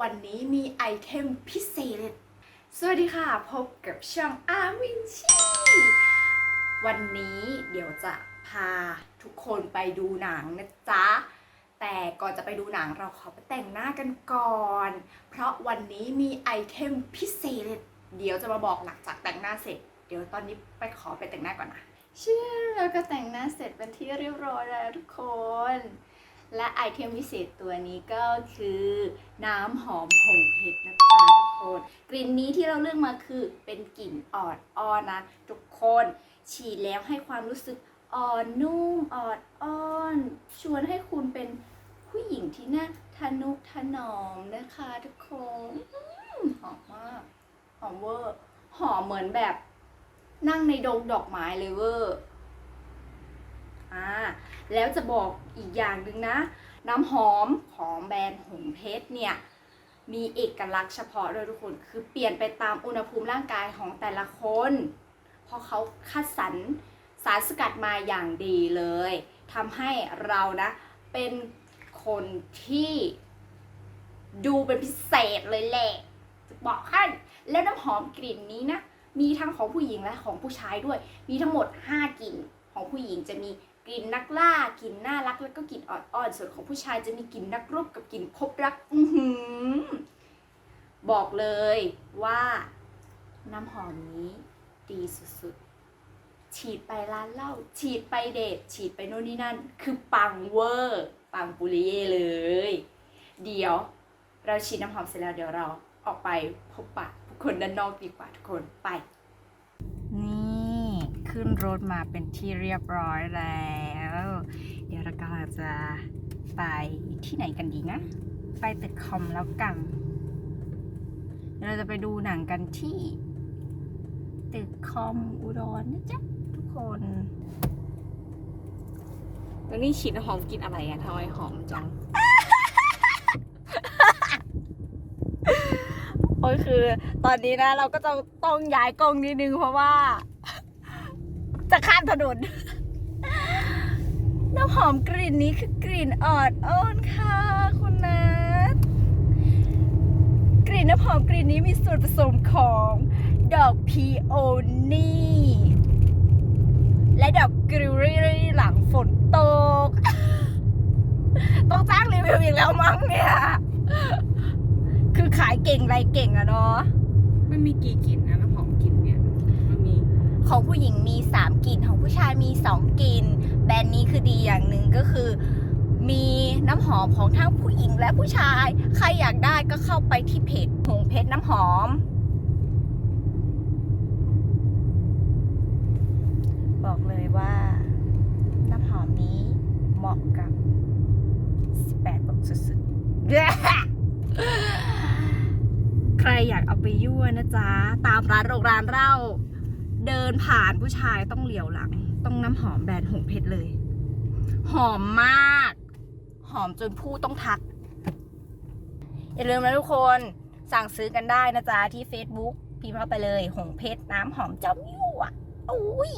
วันนี้มีไอเทมพิเศษ สวัสดีค่ะ พบกับช่องอาวินชี วันนี้เดี๋ยวจะพาทุกคนไปดูหนังนะจ๊ะ แต่ก่อนจะไปดูหนังเราขอไปแต่งหน้ากันก่อน เพราะวันนี้มีไอเทมพิเศษ เดี๋ยวจะมาบอกหลังจากแต่งหน้าเสร็จ เดี๋ยวตอนนี้ไปขอไปแต่งหน้าก่อนนะเชื่อแล้วก็แต่งหน้าเสร็จเป็นที่เรียบร้อยแล้วทุกคน และไอเทมพิเศษตัวนี้ก็คือน้ำหอมผงเห็ดนะจ๊ะทุกคน กลิ่นนี้ที่เราเลือกมาคือเป็นกลิ่นอ่อนอ้อนนะ ทุกคนฉีดแล้วให้ความรู้สึกอ่อนนุ่มอ่อนอ้อน ชวนให้คุณเป็นผู้หญิงที่น่าทะนุถนอมนะคะทุกคนอหอมมาก หอมเวอร์ หอมเหมือนแบบนั่งในดงดอกไม้เลยเวอร์ อ่าแล้วจะบอกอีกอย่างหนึ่งนะ น้ำหอมของแบรนด์หงเพชรเนี่ยมีเอกลักษณ์เฉพาะด้วยทุกคนคือเปลี่ยนไปตามอุณหภูมิร่างกายของแต่ละคน เพราะเขาคัดสรรสารสกัดมาอย่างดีเลยทำให้เรานะเป็นคนที่ดูเป็นพิเศษเลยแหละจะบอกให้แล้วน้ำหอมกลิ่นนี้นะ มีทั้งของผู้หญิงและของผู้ชายด้วย มีทั้งหมด 5 กลิ่นของผู้หญิงจะมี กลิ่นนักล่ากลิ่นน่ารักแล้วก็กลิ่นอ่อนๆส่วนของผู้ชายจะมีกลิ่นนักรบกับกลิ่นพบรักอือหือบอกเลยว่าน้ำหอมนี้ดีสุดๆ ฉีดไปร้านเหล้าฉีดไปเดทฉีดไปโน่นนี่นั่น คือปังเวอร์ ปังปุริเย่เลย เดี๋ยวเราฉีดน้ำหอมเสร็จแล้วเดี๋ยวเราออกไปพบปะผู้คนด้านนอกดีกว่าทุกคนไป ขึ้นรถมาเป็นที่เรียบร้อยแล้ว เดี๋ยวเรากำลังจะไปที่ไหนกันดีนะ ไปตึกคอมแล้วกันเดี๋ยวเราจะไปดูหนังกันที่ ตึกคอมอุดรนะจ๊ะทุกคนตัวนี้ฉีดน้ำหอมกลินอะไรอะทำไมหอมจัง โอ้ยคือ ตอนนี้นะเราก็จะต้องย้ายกล้องนิดนึงเพราะว่า จะข้ามถนน น้ำหอมกลิ่นนี้คือกลิ่นออดอ้อนค่ะคุณนัทกลิ่นน้ำหอมกลิ่นนี้มีส่วนผสมของดอกพีโอนี่และดอกกริลลี่หลังฝนตก ต้องจ้างรีวิวอีกแล้วมั้งเนี่ย คือขายเก่งไรเก่งอะเนาะ มันมีกี่กลิ่นนะน้ำหอมกลิ่นเนี่ย มันมี ของผู้หญิงมี 3กลิ่นของผู้ชายมี 2กลิ่นแบรนด์นี้คือดีอย่างหนึ่งก็คือ มีน้ำหอมของทั้งผู้หญิงและผู้ชาย ใครอยากได้ก็เข้าไปที่เพจหงเพชรน้ำหอม บอกเลยว่าน้ำหอมนี้เหมาะกับ 18บวกสุดๆ ใครอยากเอาไปยั่วนะจ๊ะ ตามร้านโรงร้านเล้า เดินผ่านผู้ชายต้องเหลียวหลัง ต้องน้ำหอมแบรนด์หงเพชรเลย หอมมาก หอมจนผู้ต้องทัก อย่าลืมนะทุกคนสั่งซื้อกันได้นะจ๊ะที่ Facebook พิมพ์เข้าไปเลย หงเพชรน้ำหอมจอมยั่วอุ้ย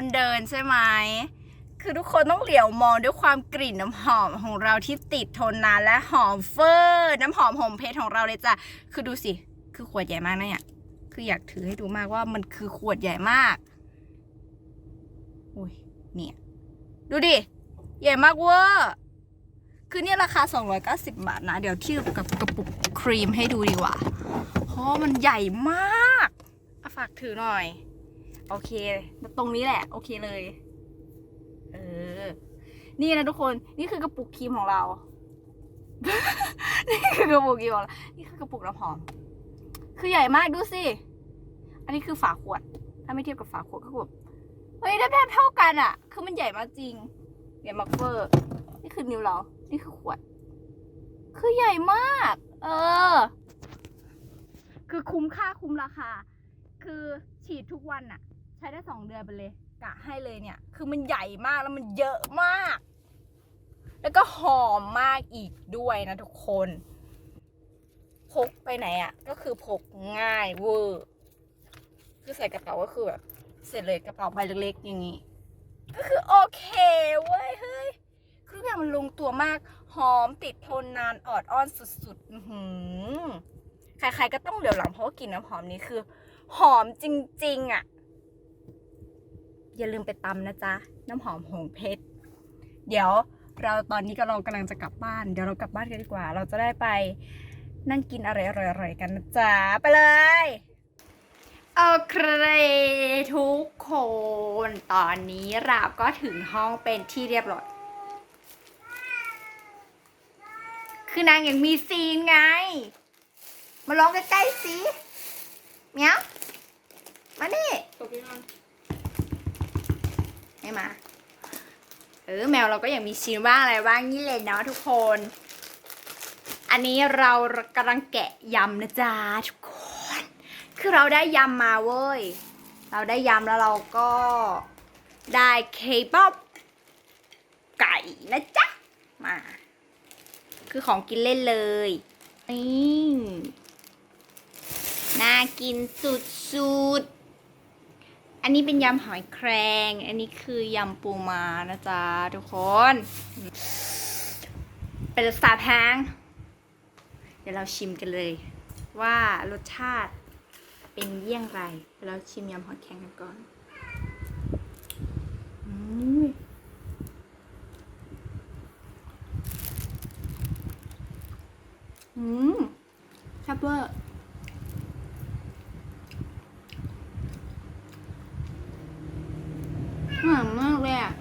คนเดินใช่ไหมคือทุกคนต้องเหลียวมองด้วยความกลิ่นน้ำหอมของเราที่ติดทนนานและหอมเฟอร์น้ำหอมหอมเพชรของเราเลยจ้ะคือดูสิ คือขวดใหญ่มากนะเนี่ยคืออยากถือให้ดูมากว่ามันคือขวดใหญ่มากอุ้ยเนี่ยดูดิ ใหญ่มากเวอร์คือเนี่ยราคา 290 บาทนะ เดี๋ยวเทียบกับกระปุกครีมให้ดูดีกว่า เพราะมันใหญ่มากอะฝากถือหน่อย โอเค ตรงนี้แหละ โอเคเลย เออ นี่นะทุกคน นี่คือกระปุกครีมของเรา นี่คือกระปุกครีมของเรา นี่คือกระปุกน้ำหอม คือใหญ่มากดูสิ อันนี้คือฝาขวด ถ้าไม่เทียบกับฝาขวดก็แบบเฮ้ยแทบเท่ากันอะคือมันใหญ่มากจริง ใหญ่มากเวอร์ นี่คือนิ้วเรา นี่คือขวด คือใหญ่มาก เออ คือคุ้มค่าคุ้มราคา คือฉีดทุกวันอะ ใช้ได้สองเดือนไปเลยกะให้เลยเนี่ย คือมันใหญ่มากแล้วมันเยอะมาก แล้วก็หอมมากอีกด้วยนะทุกคน พกไปไหนอะก็คือพกง่ายเวอร์คือใส่กระเป๋าก็คือแบบเสร็จเลยกระเป๋าใบเล็กๆอย่างนี้ ก็คือโอเคเว้ยเฮ้ยคืองอย่างมันลงตัวมากหอมติดทนนานออดอ้อนสุดๆอื้อหือใครๆก็ต้องเหลียวหลังเพราะว่ากลิ่นน้ำหอมนี้คือ หอมจริง ๆอะ อย่าลืมไปตำนะจ๊ะ น้ำหอมหงเพชร เดี๋ยวเราตอนนี้ก็เรากำลังจะกลับบ้าน เดี๋ยวเรากลับบ้านกันดีกว่า เราจะได้ไปนั่งกินอะไรอร่อยๆกันนะจ๊ะ ไปเลย โอเคทุกคน ตอนนี้เราก็ถึงห้องเป็นที่เรียบร้อย คือนางยังมีซีนไง มาลองใกล้ๆสิเมียวมานี่ตัวพี่น อนไม่มาเออแมวเราก็ยังมีซีนบ้างอะไรบ้างนี่เลยเนาะทุกคน อันนี้เรากำลังแกะยำนะจ๊ะทุกคน คือเราได้ยำมาเว้ย เราได้ยำแล้วเราก็ได้เคป๊อปไก่นะจ๊ะ มา คือของกินเล่นเลยนี่น่ากินสุดๆ อันนี้เป็นยำหอยแครง อันนี้คือยำปูมานะจ๊ะทุกคน เป็นสาแพงเดี๋ยวเราชิมกันเลย ว่ารสชาติเป็นเยี่ยงไรเราชิมยำหอยแครงกันก่อนอืมอืมแซ่บเวอร์อร่อยมากเลยอะ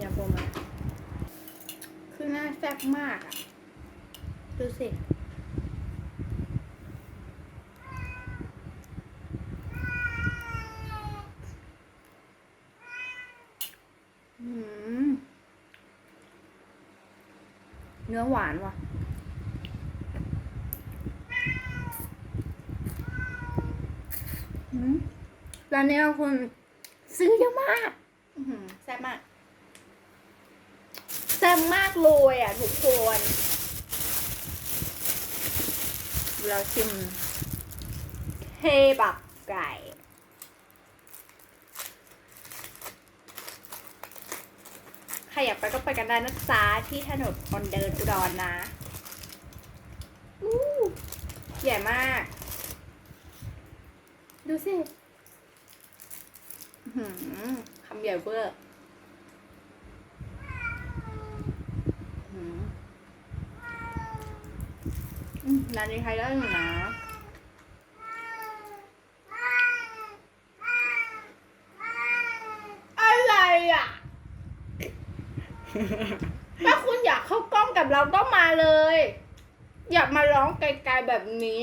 ชิมยำปูมา คือหน้าแซ่บมากอะ ดูสิอืมเนื้อหวานว่ะอืมร้านนี้เราคนซื้อเยอะมากแซ่บมาก แซ่บมากเลยอะทุกคนเราชิมเคบับไก่ใครอยากไปก็ไปกันได้นะจ๊ะที่ถนนคนเดินอุดรนะอู้ใหญ่มาก ดูสิหือคำใหญ่เบ้ออหือ อืมร้านี้ใครได้อยู่นะอะไรอะ ถ้าคุณอยากเข้ากล้องกับเราก็มาเลย อยากมาร้องไกลๆแบบนี้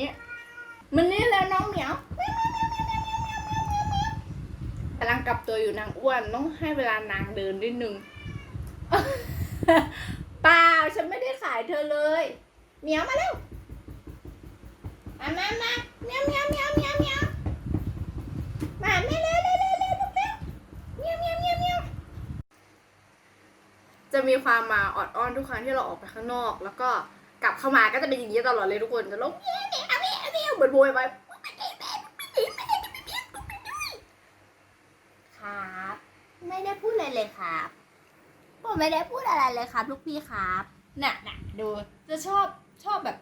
มันนี่แล้วน้องเหมียวกำลังกลับตัวอยู่นางอ้วนต้องให้เวลานางเดินนิดนึงเปล่าฉันไม่ได้ขายเธอเลย เหมียวมาเร็ว มามามาเมียวเมียวเมียวเมียวเมียวมาไม่เร็วเร็วเร็วเร็วลูกเร็วเมียวเมียวเมียวเมียวจะมีความมาออดอ้อนทุกครั้งที่เราออกไปข้างนอก แล้วก็กลับเข้ามาก็จะเป็นอย่างนี้ตลอดเลยทุกคนจะร้องเมียวเมียวเมียวเมียวเหมือนโวยวายครับไม่ได้พูดอะไรเลยครับผมไม่ได้พูดอะไรเลยครับ ลูกพี่ครับน่ะน่ะดูจะชอบชอบแบบ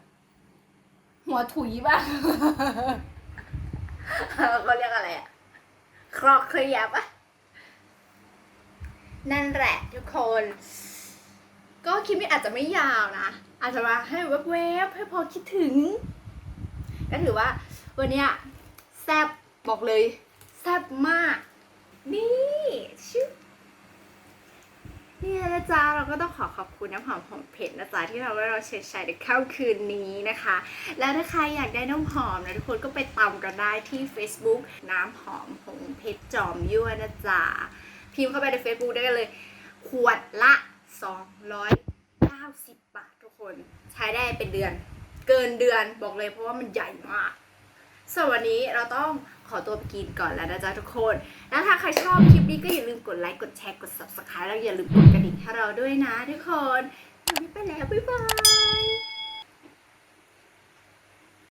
หัวถุยบ้าง เขาเรียกอะไรอะครอกเคลียร์ปะนั่นแหละทุกคน ก็คลิปนี้อาจจะไม่ยาวนะ อาจจะมาให้แวบๆให้พอคิดถึง ก็ถือว่า วันเนี้ยแซบบอกเลย แซบมาก นี่ชื่อ นี่นะจ๊ะเราก็ต้องขอขอบคุณน้ำหอมของเพจนะจ๊ะที่เราได้เราเชิญใช้ในค่ำคืนนี้นะคะ แล้วถ้าใครอยากได้น้ำหอมนะทุกคนก็ไปตามกันได้ที่ Facebook น้ำหอมของเพชรจอมยั่วนะจ๊ะพิมพ์เข้าไปใน Facebook ได้เลย ขวดละ 290 บาททุกคนใช้ได้เป็นเดือน เกินเดือนบอกเลยเพราะว่ามันใหญ่มากสวันนี้เราต้อง ขอตัวไปกินก่อนแล้วนะจ๊ะทุกคน แล้วถ้าใครชอบคลิปนี้ก็อย่าลืมกดไลค์ กดแชร์ กด subscribe แล้วอย่าลืมกดกระดิ่งให้เราด้วยนะทุกคนวันนี้ไปแล้ว บ๊ายบาย